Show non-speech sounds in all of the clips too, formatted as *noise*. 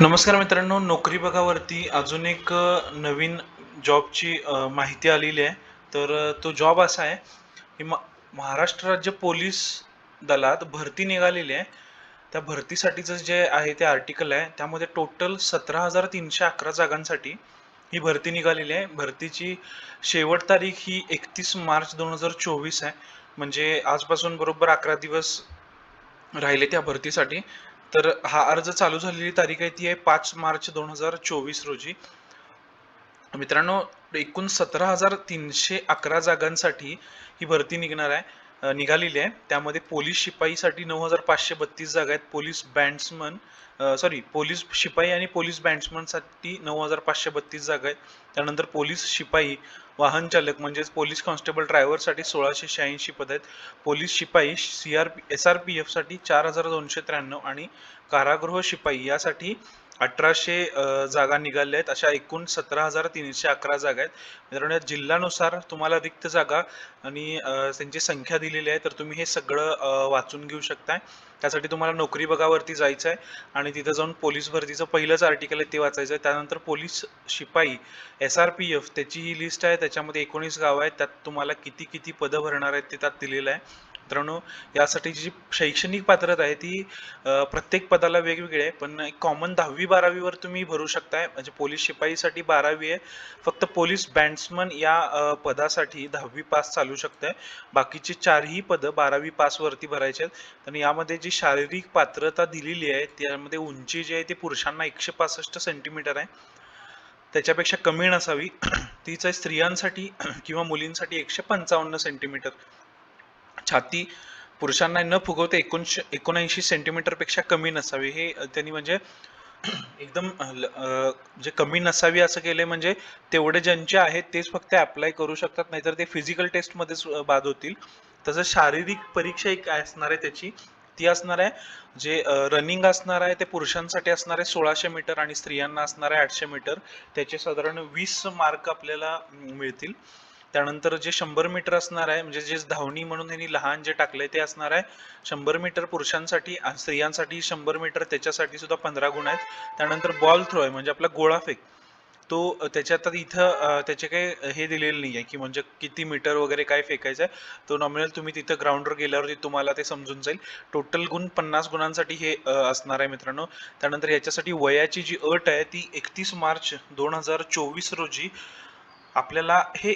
नमस्कार मित्रांनो नोकरी बघावरती अजून एक नवीन जॉबची माहिती आलेली आहे. तर तो जॉब असा आहे की महाराष्ट्र राज्य पोलीस दलात भरती निघालेली आहे. त्या भरतीसाठीचं जे आहे ते आर्टिकल आहे त्यामध्ये टोटल सतरा हजार तीनशे अकरा जागांसाठी ही भरती निघालेली आहे. भरतीची शेवट तारीख ही एकतीस मार्च दोन हजार चोवीस आहे. म्हणजे आजपासून बरोबर अकरा दिवस राहिले त्या भरतीसाठी. तर हा अर्ज चालू झालेली तारीख आहे ती आहे पाच मार्च दोन हजार चोवीस रोजी. मित्रांनो एकूण सतरा हजार तीनशे अकरा जागांसाठी ही भरती निघणार आहे. निघालेली आहे. त्यामध्ये पोलीस शिपाईसाठी नऊ हजार पाचशे बत्तीस जागा आहेत. पोलीस बँड्समन सॉरी पोलीस शिपाई आणि पोलीस बँड्समनसाठी नऊ हजार पाचशे बत्तीस जागा आहेत. त्यानंतर पोलीस शिपाई वाहन चालक म्हणजेच पोलीस कॉन्स्टेबल ड्रायव्हरसाठी सोळाशे शहाऐंशी पद आहेत. पोलीस शिपाई C R P S R P एफसाठी चार हजार दोनशे त्र्याण्णव आणि कारागृह शिपाई यासाठी अठराशे जागा निघाल्या आहेत. अशा एकूण सतरा हजार तीनशे अकरा जागा आहेत. मित्रांनो या जिल्ह्यानुसार तुम्हाला रिक्त जागा आणि त्यांची संख्या दिलेली आहे तर तुम्ही हे सगळं वाचून घेऊ शकताय. त्यासाठी तुम्हाला नोकरी बघावरती जायचं आहे आणि तिथं जाऊन पोलीस भरतीचं पहिलंच आर्टिकल आहे ते वाचायचं आहे त्यानंतर पोलीस शिपाई एस आर पी एफ त्याची ही लिस्ट आहे. त्याच्यामध्ये एकोणीस गावं आहेत. त्यात तुम्हाला किती किती पदं भरणार आहेत ते त्यात दिलेलं आहे. मित्रांनो यासाठी जी शैक्षणिक पात्रता आहे ती प्रत्येक पदाला वेगवेगळी आहे पण कॉमन दहावी बारावीवर तुम्ही भरू शकताय. म्हणजे पोलीस शिपाईसाठी बारावी आहे. फक्त पोलीस बँड्समन या पदासाठी दहावी पास चालू शकते बाकीची चारही पदं बारावी पासवरती भरायचे आहेत. आणि यामध्ये जी शारीरिक पात्रता दिलेली आहे त्यामध्ये उंची जी आहे ती पुरुषांना एकशे पासष्ट सेंटीमीटर आहे. त्याच्यापेक्षा कमी नसावी. *clears throat* तीच आहे स्त्रियांसाठी किंवा मुलींसाठी एकशे पंचावन्न सेंटीमीटर छाती पुरुषांना न फुगवता एकोणशे एकोणऐंशी सेंटीमीटरपेक्षा कमी नसावी. हे त्यांनी म्हणजे *clears throat* एकदम जे कमी नसावी असं केले म्हणजे तेवढे ज्यांचे आहेत तेच फक्त अप्लाय करू शकतात नाहीतर ते फिजिकल टेस्टमध्ये बाद होतील. तसंच शारीरिक परीक्षा एक असणार आहे त्याची. ती असणार आहे जे रनिंग असणार आहे ते पुरुषांसाठी असणार आहे सोळाशे मीटर आणि स्त्रियांना असणार आहे आठशे मीटर त्याचे साधारण वीस मार्क आपल्याला मिळतील. त्यानंतर जे शंभर मीटर असणार आहे म्हणजे जे धावणी म्हणून यांनी लहान जे टाकले ते असणार आहे. शंभर मीटर पुरुषांसाठी स्त्रियांसाठी शंभर मीटर त्याच्यासाठी सुद्धा पंधरा गुण आहेत. त्यानंतर बॉल थ्रो आहे म्हणजे आपला गोळा फेक. तो त्याच्यात इथं त्याचे काही हे दिलेलं नाही आहे की म्हणजे किती मीटर वगैरे काय फेकायचं आहे तो नॉमिनल तुम्ही तिथं ग्राउंडवर गेल्यावरती तुम्हाला ते समजून जाईल. टोटल गुण पन्नास गुणांसाठी हे असणार आहे मित्रांनो. त्यानंतर याच्यासाठी वयाची जी अट आहे ती एकतीस मार्च दोन हजार चोवीस रोजी आपल्याला हे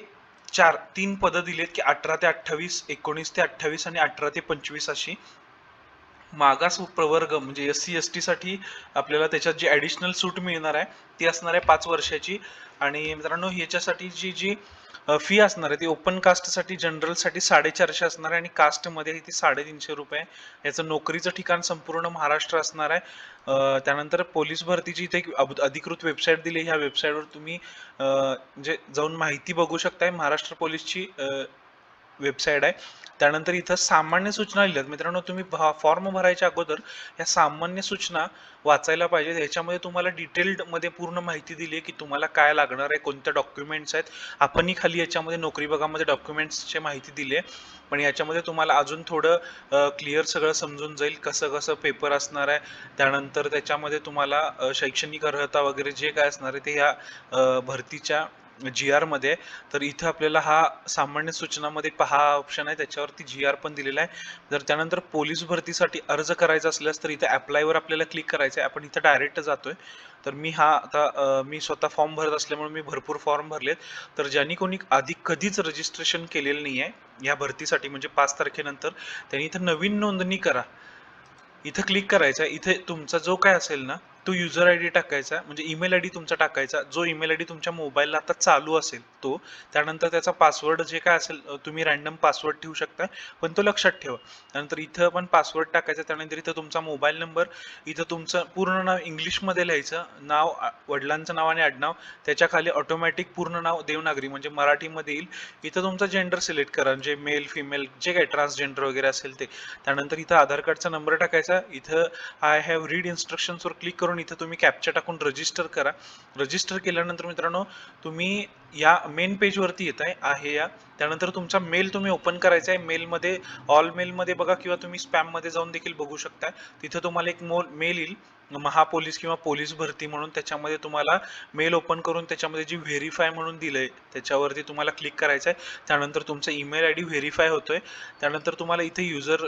चार तीन पदं दिलेत की अठरा ते अठ्ठावीस एकोणीस ते अठ्ठावीस आणि अठरा ते पंचवीस अशी मागास प्रवर्ग म्हणजे एस सी एस टीसाठी आपल्याला त्याच्यात जी ॲडिशनल सूट मिळणार आहे ती असणार आहे पाच वर्षाची. आणि मित्रांनो ह्याच्यासाठी जी जी फी असणार आहे. ती ओपन कास्टसाठी जनरलसाठी साडेचारशे असणार आहे आणि कास्टमध्ये ती साडेतीनशे रुपये आहे. याचं नोकरीचं ठिकाण संपूर्ण महाराष्ट्र असणार आहे. त्यानंतर पोलीस भरतीची इथे एक अधिकृत वेबसाईट दिली ह्या वेबसाईटवर तुम्ही म्हणजे जाऊन माहिती बघू शकताय. महाराष्ट्र पोलीसची वेबसाईट आहे. त्यानंतर इथं सामान्य सूचना लिहिल्यात. मित्रांनो तुम्ही फॉर्म भरायच्या अगोदर या सामान्य सूचना वाचायला पाहिजे याच्यामध्ये तुम्हाला डिटेल्डमध्ये पूर्ण माहिती दिली आहे की तुम्हाला काय लागणार आहे कोणत्या डॉक्युमेंट्स आहेत. आपणही खाली याच्यामध्ये नोकरी बघामध्ये डॉक्युमेंट्सची माहिती दिली आहे. पण याच्यामध्ये तुम्हाला अजून थोडं क्लिअर सगळं समजून जाईल कसं कसं पेपर असणार आहे. त्यानंतर त्याच्यामध्ये तुम्हाला शैक्षणिक अर्हता वगैरे जे काय असणार आहे ते या भरतीच्या जी आरमध्ये तर इथं आपल्याला हा सामान्य सूचनामध्ये पहा ऑप्शन आहे. त्याच्यावरती जी आर पण दिलेला आहे. जर त्यानंतर पोलीस भरतीसाठी अर्ज करायचा असल्यास तर इथं ॲप्लायवर आपल्याला क्लिक करायचं आहे. आपण इथं डायरेक्ट जातोय. तर मी हा आता मी स्वतः फॉर्म भरत असल्यामुळे मी भरपूर फॉर्म भरलेत. तर ज्यांनी कोणी आधी कधीच रजिस्ट्रेशन केलेलं नाही आहे या भरतीसाठी म्हणजे पाच तारखेनंतर त्यांनी इथं नवीन नोंदणी करा. इथं क्लिक करायचं इथे तुमचा जो काय असेल ना तो युजर आय डी टाकायचा म्हणजे ईमेल आय डी तुमचा टाकायचा जो ईमेल आय डी तुमच्या मोबाईलला आता चालू असेल तो त्यानंतर त्याचा पासवर्ड जे काय असेल तुम्ही रँडम पासवर्ड ठेवू शकता पण तो लक्षात ठेवा. त्यानंतर इथं पण पासवर्ड टाकायचा त्यानंतर इथं तुमचा मोबाईल नंबर इथं तुमचं पूर्ण नाव इंग्लिशमध्ये लिहायचं नाव वडिलांचं नाव आणि आडनाव त्याच्याखाली ऑटोमॅटिक पूर्ण नाव देवनागरी म्हणजे मराठीमध्ये येईल. इथं तुमचा जेंडर सिलेक्ट करा म्हणजे मेल फिमेल जे काही ट्रान्सजेंडर वगैरे असेल ते. त्यानंतर इथं आधार कार्डचा नंबर टाकायचा इथं आय हॅव रीड इन्स्ट्रक्शन्सवर क्लिक करून इथं तुम्ही कॅप्चर टाकून रजिस्टर करा. रजिस्टर केल्यानंतर मित्रांनो तुम्ही या मेन पेजवरती येत आहे आहे या. त्यानंतर तुमचा मेल तुम्ही ओपन करायचा आहे. मेलमध्ये ऑल मेलमध्ये बघा किंवा तुम्ही स्पॅममध्ये जाऊन देखील बघू शकता. तिथं तुम्हाला एक मोल मेल येईल. महापोलीस किंवा पोलीस भरती म्हणून त्याच्यामध्ये तुम्हाला मेल ओपन करून त्याच्यामध्ये जी व्हेरीफाय म्हणून दिलंय त्याच्यावरती तुम्हाला क्लिक करायचं आहे. त्यानंतर तुमचा ईमेल आय डी व्हेरीफाय होतोय. त्यानंतर तुम्हाला इथे user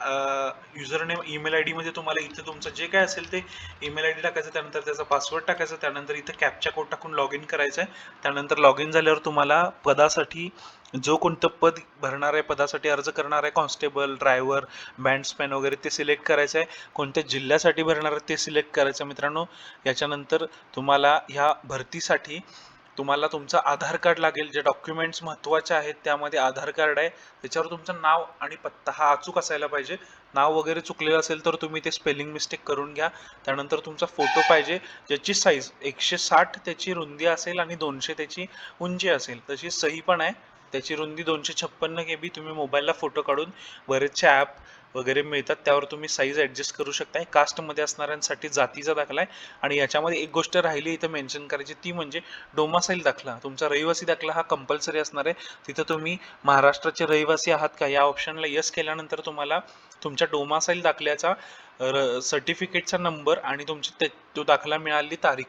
user name email I डीमध्ये तुम्हाला इथं तुमचं जे काय असेल ते ईमेल आय डी टाकायचं त्यानंतर त्याचा पासवर्ड टाकायचा त्यानंतर इथं कॅपचा कोड टाकून लॉग इन करायचं आहे. त्यानंतर लॉग इन झाल्यावर तुम्हाला पदासाठी जो कोणतं पद भरणार आहे पदासाठी अर्ज करणार आहे कॉन्स्टेबल ड्रायव्हर बँड्समॅन वगैरे ते सिलेक्ट करायचं आहे. कोणत्या जिल्ह्यासाठी भरणार आहे ते सिलेक्ट करायचं आहे मित्रांनो. याच्यानंतर तुम्हाला ह्या भरतीसाठी तुम्हाला तुमचं आधार कार्ड लागेल जे डॉक्युमेंट्स महत्त्वाचे आहेत त्यामध्ये आधार कार्ड आहे. त्याच्यावर तुमचं नाव आणि पत्ता हा अचूक असायला पाहिजे. नाव वगैरे चुकलेलं असेल तर तुम्ही ते स्पेलिंग मिस्टेक करून घ्या. त्यानंतर तुमचा फोटो पाहिजे ज्याची साईज एकशे साठ त्याची रुंदी असेल आणि दोनशे त्याची उंची असेल. तशी सही पण आहे. त्याची रुंदी दोनशे छप्पन्न के बी तुम्ही मोबाईलला फोटो काढून बरेचसे ॲप वगैरे मिळतात त्यावर तुम्ही साईज ॲडजस्ट करू शकताय कास्टमध्ये असणाऱ्यांसाठी जातीचा दाखला आहे. आणि याच्यामध्ये एक गोष्ट राहिली इथं मेन्शन करायची ती म्हणजे डोमासाईल दाखला. तुमचा रहिवासी दाखला हा कंपल्सरी असणार आहे. तिथं तुम्ही महाराष्ट्राचे रहिवासी आहात का? या ऑप्शनला यस केल्यानंतर तुम्हाला तुमच्या डोमासाईल दाखल्याचा सर्टिफिकेटचा नंबर आणि तुमची ते तो दाखला मिळाली तारीख.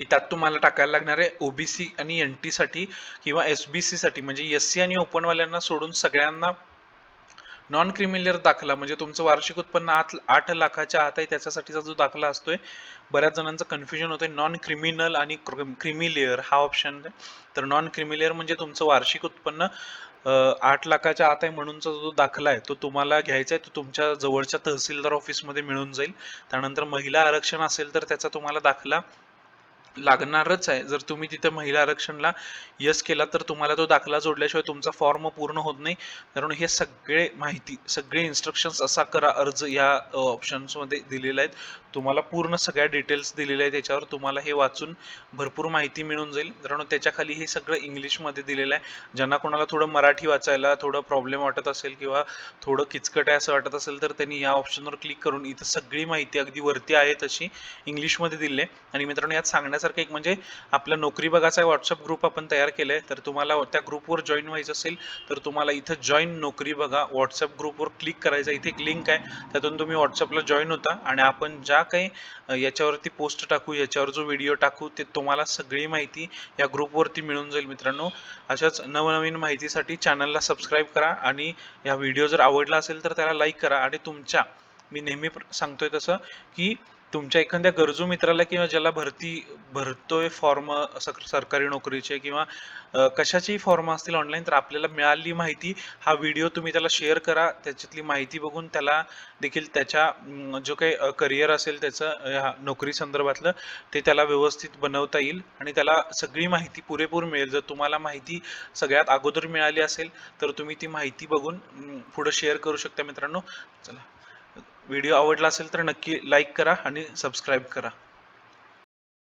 त्यात तुम्हाला टाकायला लागणार आहे ओबीसी आणि एन टीसाठी किंवा एस बी सीसाठी म्हणजे एस सी आणि ओपनवाल्यांना सोडून सगळ्यांना नॉन क्रिमिलियर दाखला म्हणजे तुमचं वार्षिक उत्पन्न आठ आठ लाखाच्या आत आहे त्याच्यासाठीचा जो दाखला असतोय बऱ्याच जणांचं कन्फ्युजन होतंय. नॉन क्रिमिनल आणि क्रिमिलेअर हा ऑप्शन आहे. तर नॉन क्रिमिलेअर म्हणजे तुमचं वार्षिक उत्पन्न आठ लाखाच्या आत आहे म्हणूनचा जो दाखला आहे तो तुम्हाला घ्यायचा आहे तो तुमच्या जवळच्या तहसीलदार ऑफिसमध्ये मिळून जाईल. त्यानंतर महिला आरक्षण असेल तर त्याचा तुम्हाला दाखला लागणारच आहे. जर तुम्ही तिथे महिला आरक्षणला यस केला तर तुम्हाला तो दाखला जोडल्याशिवाय तुमचा फॉर्म पूर्ण होत नाही. कारण हे सगळे माहिती सगळे इन्स्ट्रक्शन्स असा करा अर्ज या ऑप्शन्समध्ये दिलेले आहेत. तुम्हाला पूर्ण सगळ्या डिटेल्स दिलेल्या आहेत त्याच्यावर तुम्हाला हे वाचून भरपूर माहिती मिळून जाईल. कारण त्याच्याखाली हे सगळं इंग्लिशमध्ये दिलेलं आहे. ज्यांना कोणाला थोडं मराठी वाचायला थोडं प्रॉब्लेम वाटत असेल किंवा थोडं किचकट आहे असं वाटत असेल तर त्यांनी या ऑप्शनवर क्लिक करून इथं सगळी माहिती अगदी वरती आहे तशी इंग्लिशमध्ये दिली आहे आणि मित्रांनो यात सांगण्यासारखं एक म्हणजे आपला नोकरी बघाचा व्हॉट्सअप ग्रुप आपण तयार केलाय तर तुम्हाला त्या ग्रुपवर जॉईन व्हायचं असेल तर तुम्हाला इथं जॉईन नोकरी बघा. व्हॉट्सअप ग्रुपवर क्लिक करायचं इथे एक लिंक आहे. त्यातून तुम्ही व्हॉट्सअपला जॉईन होता. आणि आपण ज्या काही याच्यावरती पोस्ट टाकू याच्यावर जो व्हिडिओ टाकू ते तुम्हाला सगळी माहिती या ग्रुपवरती मिळून जाईल मित्रांनो. अशाच नवनवीन माहितीसाठी चॅनलला सबस्क्राईब करा आणि या व्हिडिओ जर आवडला असेल तर त्याला लाईक करा. आणि तुमच्या मी नेहमी सांगतोय तसं की तुमच्या एखाद्या गरजू मित्राला किंवा ज्याला भरती भरतोय फॉर्म सरकारी नोकरीचे किंवा कशाचीही फॉर्म असतील ऑनलाईन तर आपल्याला मिळालेली माहिती हा व्हिडिओ तुम्ही त्याला शेअर करा त्याच्यातली माहिती बघून त्याला देखील त्याच्या जो काही करिअर असेल त्याचं नोकरी संदर्भातलं ते त्याला व्यवस्थित बनवता येईल आणि त्याला सगळी माहिती पुरेपूर मिळेल. जर तुम्हाला माहिती सगळ्यात अगोदर मिळाली असेल तर तुम्ही ती माहिती बघून पुढं शेअर करू शकता मित्रांनो. चला व्हिडिओ आवडला असेल तर नक्की लाईक करा आणि सबस्क्राईब करा.